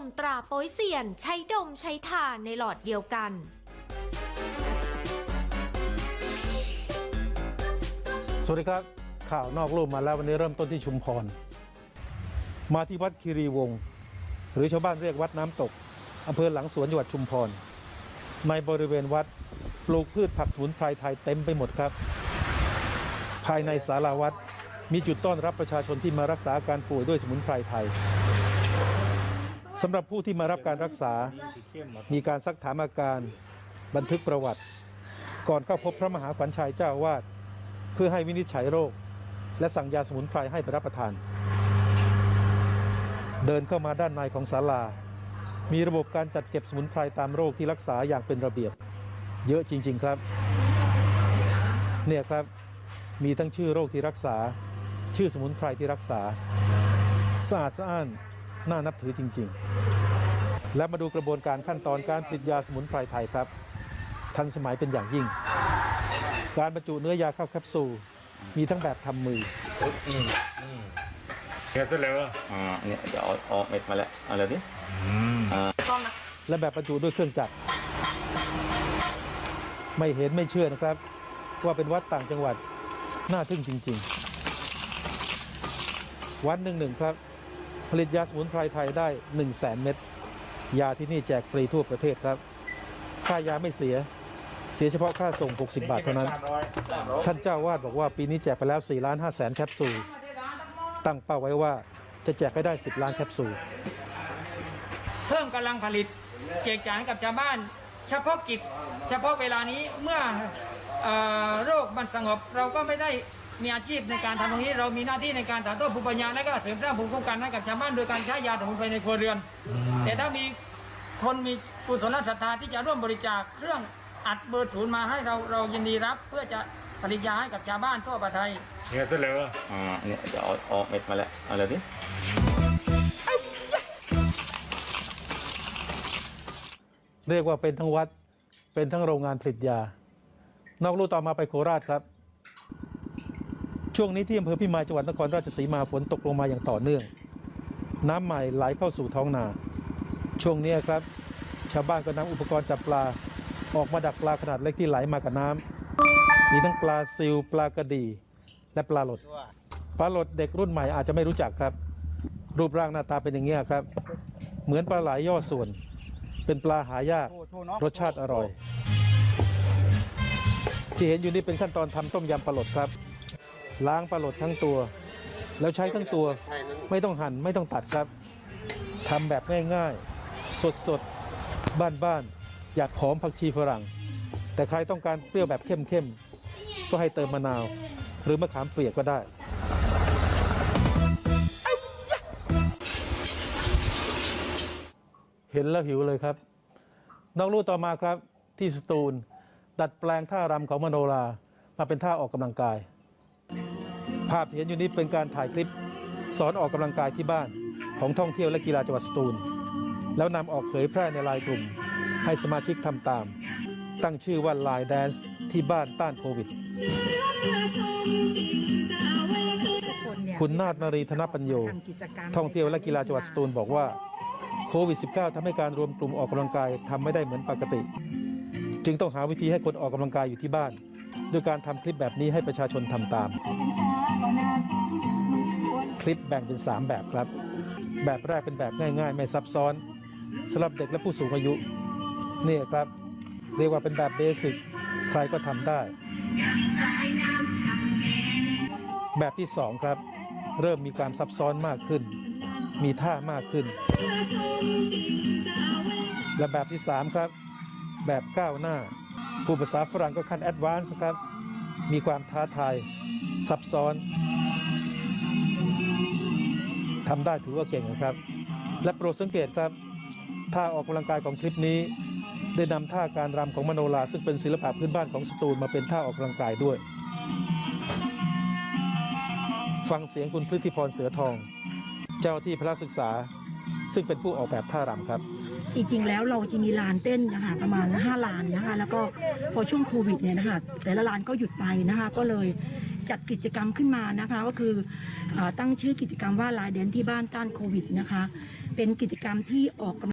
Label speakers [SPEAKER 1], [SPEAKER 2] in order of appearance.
[SPEAKER 1] มตราโป้ยเซียน ใช้ดมใช้ทาในหลอดเดียวกัน
[SPEAKER 2] สวัสดีครับ ข่าวนอกรูปมาแล้ววันนี้เริ่มต้นที่ชุมพร มาที่วัดคีรีวงศ์หรือชาวบ้านเรียกวัดน้ำตกอำเภอหลังสวนจังหวัดชุมพร ในบริเวณวัดปลูกพืชผักสมุนไพรไทยเต็มไปหมดครับ ภายในศาลาวัดมีจุดต้อนรับประชาชนที่มารักษาอาการป่วยด้วยสมุนไพรไทย สำหรับผู้ที่มารับการรักษา มีการซักถามอาการ บันทึกประวัติ ก่อนเข้าพบพระมหาขวัญชัยเจ้าวาสเพื่อให้วินิจฉัยโรค และสั่งยาสมุนไพรให้ไปรับประทาน เดินเข้ามาด้านในของศาลา มีระบบการจัดเก็บสมุนไพรตามโรคที่รักษาอย่างเป็นระเบียบ เยอะจริง ๆ ครับ เนี่ยครับ มีทั้งชื่อโรคที่รักษา ชื่อสมุนไพรที่รักษาสะอาดสะอ้าน น่านับถือจริง ๆ และมาดูกระบวนการขั้นตอนการผลิตยาสมุนไพรไทยครับ ทันสมัยเป็นอย่างยิ่ง การบรรจุเนื้อยาเข้าแคปซูลมีทั้งแบบทำมือ
[SPEAKER 3] แค่เสร็จแล้วอ่า
[SPEAKER 4] เนี่ยเดี๋ยวเอาเอาเม็ดมาแล้วเอาเลยดิ
[SPEAKER 2] และแบบบรรจุด้วยเครื่องจักรไม่เห็นไม่เชื่อนะครับ ว่าเป็นวัดต่างจังหวัดน่าทึ่งจริง ๆ วันหนึ่งหนึ่งครับ ผลิตยาสมุนไพรไทยได้ 1 0 0 0 0แสนเม็ดยาที่นี่แจกฟรีทั่วประเทศครับ ค่ายาไม่เสีย เสียเฉพาะค่าส่ง 60 บาทเท่านั้น ท่านเจ้าวาดบอกว่าปีนี้แจกไปแล้ว4ล้าน5แสนแคปซูล ตั้งเป้าไว้ว่าจะแจกให้ได้ 10 ล้านแคปซูล
[SPEAKER 5] เพิ่มกำลังผลิตแจกจ่ายให้กับชาวบ้าน เฉพาะกิจ เฉพาะเวลานี้เมื่อเอ่อโรคมันสงบเราก็ไม่ได้ มีอาชีพในการทำตรงนี้ เรามีหน้าที่ในการถ่ายทอดภูมิปัญญาและก็เสริมสร้างภูมิคุ้มกันให้กับชาวบ้านโดยการใช้ยาสมุนไพรในครัวเรือน แต่ถ้ามีคนมีกุศลศรัทธาที่จะร่วมบริจาคเครื่องอัดเบอร์ศูนย์มาให้เราเรายินดีรับ เพื่อจะผลิตยาให้กับชาวบ้านทั่วประเทศ
[SPEAKER 3] แค่เสร็จแล้วเหรอ
[SPEAKER 4] อ่าเนี่ยเดี๋ยวเอาเอาเม็ดมาแล้วเอาเลยดิ
[SPEAKER 2] เรียกว่าเป็นทั้งวัดเป็นทั้งโรงงานผลิตยา นอกลู่ต่อมาไปโคราชครับ ช่วงนี้ที่อำเภอพิมายจังหวัดนครราชสีมาฝนตกลงมาอย่างต่อเนื่อง น้ำใหม่ไหลเข้าสู่ท้องนา ช่วงนี้ครับ ชาวบ้านก็นำอุปกรณ์จับปลา ออกมาดักปลาขนาดเล็กที่ไหลมากับน้ำมีทั้งปลาซิวปลากระดีและปลาหลดปลาหลดเด็กรุ่นใหม่อาจจะไม่รู้จักครับ รูปร่างหน้าตาเป็นอย่างนี้ยครับ เหมือนปลาไหลย่อส่วน เป็นปลาหายากรสชาติอร่อย ที่เห็นอยู่นี่เป็นขั้นตอนทำต้มยำปลาหลดครับ ล้างปลาหลดทั้งตัว แล้วใช้ทั้งตัวไม่ต้องหั่นไม่ต้องตัดครับทำแบบง่ายๆ สดๆ บ้านๆ อยากหอมผักชีฝรั่ง แต่ใครต้องการเปรี้ยวแบบเข้มๆ ก็ให้เติมมะนาว หรือมะขามเปียกก็ได้เห็นแล้วหิวเลยครับนอกลู่ต่อมาครับที่สตูล ดัดแปลงท่ารำของมโนรามาเป็นท่าออกกำลังกาย ภาพที่เห็นอยู่นี้เป็นการถ่ายคลิปสอนออกกำลังกายที่บ้านของท่องเที่ยวและกีฬาจังหวัดสตูล แล้วนำออกเผยแพร่ในไลน์กลุ่ม ให้สมาชิกทำตาม ตั้งชื่อว่าไลน์แดนซ์ที่บ้านต้านโควิด คุณนาฏนารีธนปัญโย ท่องเที่ยวและกีฬาจังหวัดสตูลบอกว่าโควิด -19 ทำให้การรวมกลุ่มออกกำลังกายทำไม่ได้เหมือนปกติ จึงต้องหาวิธีให้คนออกกำลังกายอยู่ที่บ้าน ด้วยการทำคลิปแบบนี้ให้ประชาชนทำตาม คลิปแบ่งเป็น 3 แบบครับ แบบแรกเป็นแบบง่าย ๆ ไม่ซับซ้อนสำหรับเด็กและผู้สูงอายุนี่ครับ เรียกว่าเป็นแบบเบสิกใครก็ทำได้ แบบที่ 2 ครับ เริ่มมีการซับซ้อนมากขึ้น มีท่ามากขึ้น และแบบที่ 3 ครับ แบบก้าวหน้า ผู้ภาษาฝรั่งก็ขั้นแอดวานซ์ครับ มีความท้าทายซับซ้อนทำได้ถือว่าเก่งนะครับ และโปรดสังเกตครับท่าออกกำลังกายของคลิปนี้ ได้นำท่าการรำของมโนราซึ่งเป็นศิลปะพื้นบ้านของสตูลมาเป็นท่าออกกำลังกายด้วย ฟังเสียงคุณพฤติพรเสือทอง เจ้าที่พระศึกษา ซึ่งเป็นผู้ออกแบบท่ารำครับ
[SPEAKER 6] จริงๆ แล้วเราจะมีลานเต้นนะคะประมาณ 5 ลานนะคะ แล้วก็พอช่วงโควิดเนี่ยนะคะแต่ละลานก็หยุดไปนะคะ ก็เลยจัดกิจกรรมขึ้นมานะคะ ก็คือออตั้งชื่อกิจกรรมว่าลายเดนที่บ้านต้านโควิดนะคะ เป็นกิจกรรมที่ออกกำ